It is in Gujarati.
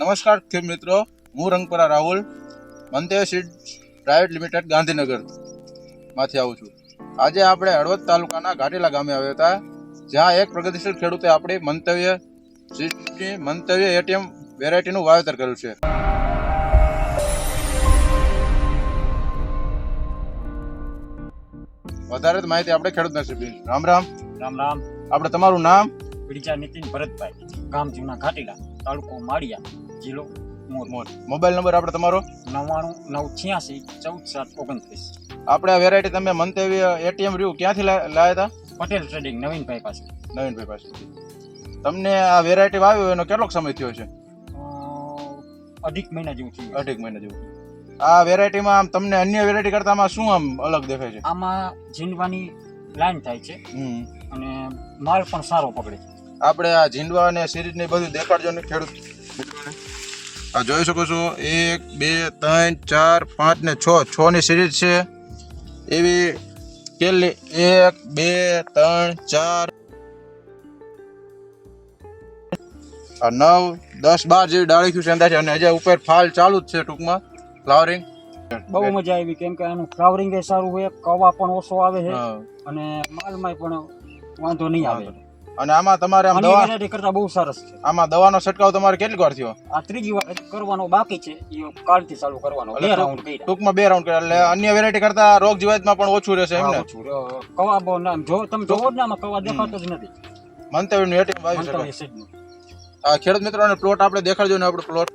નમસ્કાર ખેડ મિત્રો હું રંગપરા રાહુલ મંતેવ સીડ પ્રાઇવેટ લિમિટેડ ગાંધીનગરમાંથી આવું છું. આજે આપણે હળવદ તાલુકાના ઘાટીલા ગામે આવ્યા હતા જ્યાં એક પ્રગતિશીલ ખેડૂતે આપણી મંતવ્ય સીડની મંતવ્ય એટીએમ વેરાયટીનું વાવેતર કર્યું છે. વધારે માહિતી આપણે ખેડૂત નસીબી રામ રામ. રામ રામ. આપણે તમારું નામ? પીડિચા નીતિન ભરતભાઈ ગામ જૂના ઘાટીલા. તાલુકો માળિયા જિલ્લો મોબાઈલ નંબર આપણે તમારો? નવ્વાણું નવ છ્યાસી ચૌદ સાત ઓગણત્રીસ. આપણે આ વેરાયટી તમે મંતવ્ય એટીએમ રહ્યું ક્યાંથી લા- લાયા હતા પટેલ ટ્રેડિંગ નવીનભાઈ પાસે. નવીનભાઈ પાસે. તમને આ વેરાયટી વાવ્યો એનો કેટલો સમય થયો છે? અઢીક મહિના જેવું થયું અઢીક મહિના જેવું. આ વેરાયટીમાં આમ તમને અન્ય વેરાયટી કરતા આમાં શું આમ અલગ દેખાય છે? આમાં જીનવાની લાઈન થાય છે. અને માલ પણ સારો પકડે છે. આપણે આ ઝીંડવા અને સિરીજને બધું દેખાડજો ને ખેડૂત આ જોઈ શકો છો એક બે ત્રણ ચાર પાંચ ને છ. છ ની સિરીજ છે. એવી કેટલી? એક બે ત્રણ ચાર. આ નવ દસ બાર જેવી ડાળી થયું છે અંદાજે અને હજી ઉપર ફાલ ચાલુ જ છે ટૂંકમાં. ફ્લાવરિંગ બહુ મજા આવી કેમ કે આનું ફ્લાવરિંગ એ સારું હોય કવા પણ ઓછો આવે છે અને માલમાં પણ વાંધો નહીં આવે. અને આમાં તમારે આમ દવા વેરાયટી કરતા બહુ સરસ છે. આમાં દવાનો છંટકાવ તમારે કેટલી વાર થયો? આ ત્રીજી વાર કરવાનો બાકી છે. એ કાલથી ચાલુ કરવાનો. બે રાઉન્ડ કર્યા. ટૂંકમાં બે રાઉન્ડ કર્યા. એટલે અન્ય વેરાયટી કરતા રોગ જીવાતમાં પણ ઓછું રહેશે એમ ને? હા, ઓછું. અ, કવા ના જો તમે જોવો જ ને કવા દેખાતો જ નથી. મંતવ્યનું એટીએમ વાવી શકો મંતવ્ય છે આ ખેડૂત મિત્રોને પ્લોટ આપણે દેખાડજો ને આપણો પ્લોટ